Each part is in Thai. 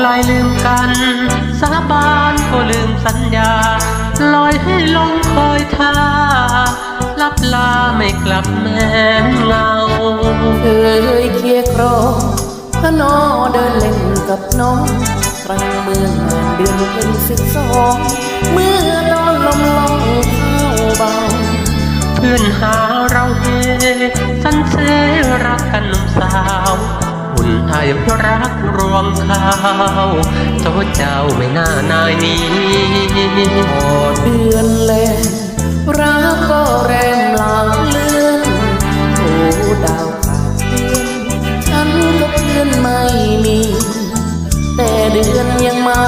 พอใกล้ลืมกัน สาบานก็ลืมสัญญา ลอยให้ลงคอยท่าลับลาไม่กลับแม้นเงาเคยเคียครองพนอเดินเล่นกับน้องครั้งเมื่องาเดือนเป็นสิบสองเมื่อนอนลมลองเข้าเบา เพื่อนหาเราเฮสันเสรักกันหนุ่มสาว ไทยรักรวงข้าวโตเจ้าไม่น่านายนี้พอเดือนแลงรักก็แรมลางเลือนโถดาวขาดเดือนฉันก็เพื่อนไม่มี แต่เดือนยังมา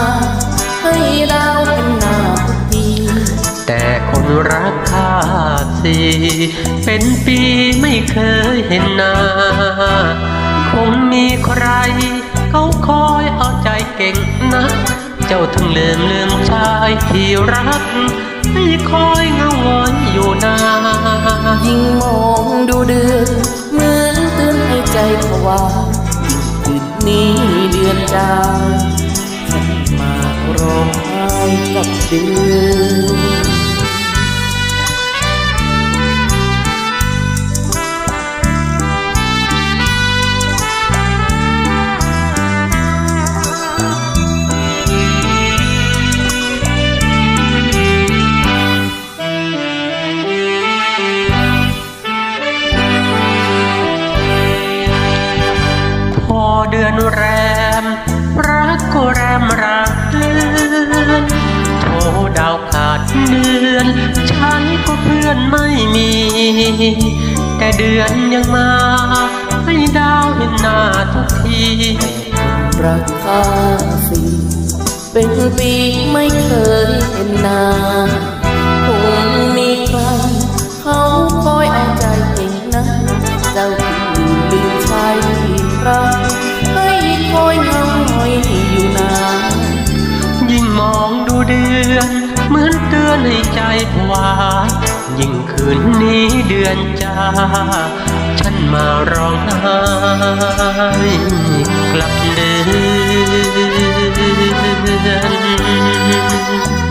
ให้ดาวเป็นหน้าทุกทีแต่คนรักข้าสีเป็นปีไม่เคยเห็นหน้า มีใคร เขาคอยเอาใจเก่งนะเจ้าถึงลืมลืมชายที่รักให้คอยเงาหงอยอยู่นานยิ่งมองดูเดือนเหมือนเตือนให้ใจผวายิ่งคืนนี้เดือนจางฉันมาร้องไห้กับเดือน เดือนแรม รักก็แรมรักเดือนโทดาวขาดเดือนฉันก็เพื่อนไม่มี แต่เดือนยังมา ให้ดาวเห็นหน้าทุกทีราคาสีเป็นปีไม่เคยเห็นหน้า อนเหมือนเตือนให้ใจผวา ยิ่งคืนนี้เดือนจ้า ฉันมาร้องไห้กลับเดือน